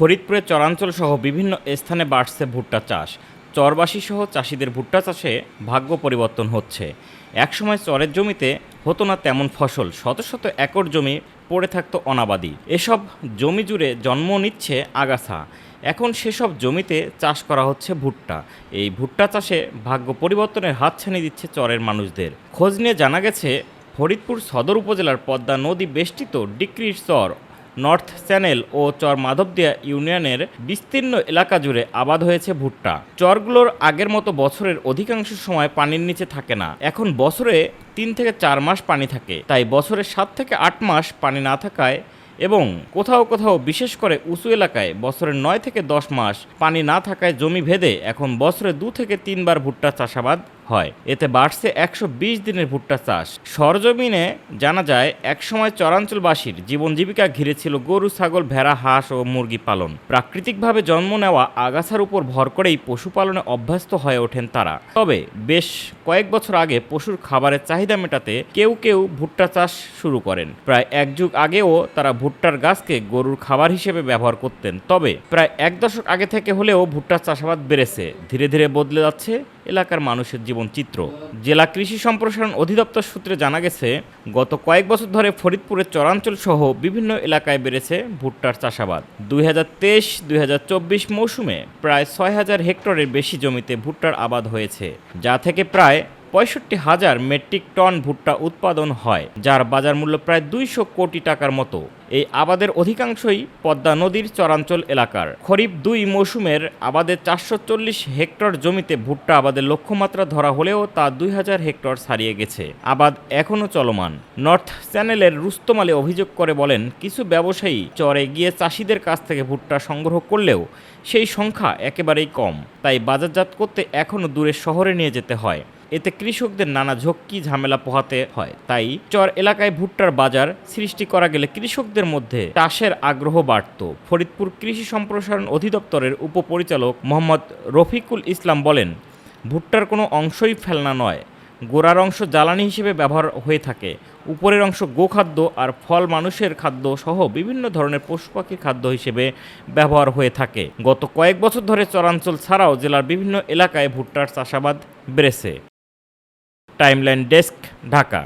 ফরিদপুরের চরাঞ্চল সহ বিভিন্ন স্থানে বাড়ছে ভুট্টা চাষ। চরবাসী সহ চাষিদের ভুট্টা চাষে ভাগ্য পরিবর্তন হচ্ছে। একসময় চরের জমিতে হতো না তেমন ফসল, শত শত একর জমি পড়ে থাকতো অনাবাদি। এসব জমি জুড়ে জন্ম নিচ্ছে আগাছা। এখন সেসব জমিতে চাষ করা হচ্ছে ভুট্টা। এই ভুট্টা চাষে ভাগ্য পরিবর্তনের হাতছানি দিচ্ছে চরের মানুষদের। খোঁজ নিয়ে জানা গেছে, ফরিদপুর সদর উপজেলার পদ্মা নদী বেষ্টিত ডিক্রির চর নর্থ চ্যানেল ও চর মাধবদিয়া ইউনিয়নের বিস্তীর্ণ এলাকা জুড়ে আবাদ হয়েছে ভুট্টা। চরগুলোর আগের মতো বছরের অধিকাংশ সময় পানির নিচে থাকে না। এখন বছরে তিন থেকে চার মাস পানি থাকে। তাই বছরে সাত থেকে আট মাস পানি না থাকায় এবং কোথাও কোথাও, বিশেষ করে উঁচু এলাকায়, বছরের নয় থেকে দশ মাস পানি না থাকায় জমি ভেদে এখন বছরে দু থেকে তিনবার ভুট্টা চাষাবাদ হয়। এতে বাড়ছে একশো বিশ দিনের ভুট্টা চাষ। সরজমিনে জানা যায়, একসময় চরাঞ্চলবাসীর জীবন জীবিকা ঘিরে ছিল গরু, ছাগল, ভেড়া, হাঁস ও মুরগি পালন। প্রাকৃতিকভাবে জন্ম নেওয়া আগাছার উপর ভর করেই পশুপালনে অভ্যস্ত হয়ে ওঠেন তারা। তবে বেশ কয়েক বছর আগে পশুর খাবারের চাহিদা মেটাতে কেউ কেউ ভুট্টা চাষ শুরু করেন। প্রায় এক যুগ আগেও তারা ভুট্টার গাছকে গরুর খাবার হিসেবে ব্যবহার করতেন। তবে প্রায় এক দশক আগে থেকে হলেও ভুট্টার চাষাবাদ বেড়েছে। ধীরে ধীরে বদলে যাচ্ছে। এলাকার মানুষের জীবন চিত্র। জেলা কৃষি সম্প্রসারণ অধিদপ্তর সূত্রে জানা গেছে, গত কয়েক বছর ধরে ফরিদপুরের চরাঞ্চল সহ বিভিন্ন এলাকায় বেড়েছে ভুট্টার চাষাবাদ। দুই হাজার তেইশ দুই হাজার চব্বিশ মৌসুমে প্রায় ছয় হাজার হেক্টরের বেশি জমিতে ভুট্টার আবাদ হয়েছে, যা থেকে প্রায় পঁয়ষট্টি হাজার মেট্রিক টন ভুট্টা উৎপাদন হয়, যার বাজার মূল্য প্রায় দুইশো কোটি টাকার মতো। এই আবাদের অধিকাংশই পদ্মা নদীর চরাঞ্চল এলাকার। খরিফ দুই মৌসুমের আবাদের চারশো চল্লিশ হেক্টর জমিতে ভুট্টা আবাদের লক্ষ্যমাত্রা ধরা হলেও তা দুই হাজার হেক্টর ছাড়িয়ে গেছে। আবাদ এখনও চলমান। নর্থ চ্যানেলের রুস্তম আলী অভিযোগ করে বলেন, কিছু ব্যবসায়ী চরে গিয়ে চাষিদের কাছ থেকে ভুট্টা সংগ্রহ করলেও সেই সংখ্যা একেবারেই কম। তাই বাজারজাত করতে এখনও দূরে শহরে নিয়ে যেতে হয়। এতে কৃষকদের নানা ঝক্কি ঝামেলা পোহাতে হয়। তাই চর এলাকায় ভুট্টার বাজার সৃষ্টি করা গেলে কৃষকদের মধ্যে চাষের আগ্রহ বাড়ত। ফরিদপুর কৃষি সম্প্রসারণ অধিদপ্তরের উপপরিচালক মোহাম্মদ রফিকুল ইসলাম বলেন, ভুট্টার কোনো অংশই ফেলনা নয়। গোড়ার অংশ জ্বালানি হিসেবে ব্যবহার হয়ে থাকে। উপরের অংশ গোখাদ্য আর ফল মানুষের খাদ্য সহ বিভিন্ন ধরনের পশু পাখির খাদ্য হিসেবে ব্যবহার হয়ে থাকে। গত কয়েক বছর ধরে চরাঞ্চল ছাড়াও জেলার বিভিন্ন এলাকায় ভুট্টার চাষাবাদ বেড়েছে। Timeline desk Dhaka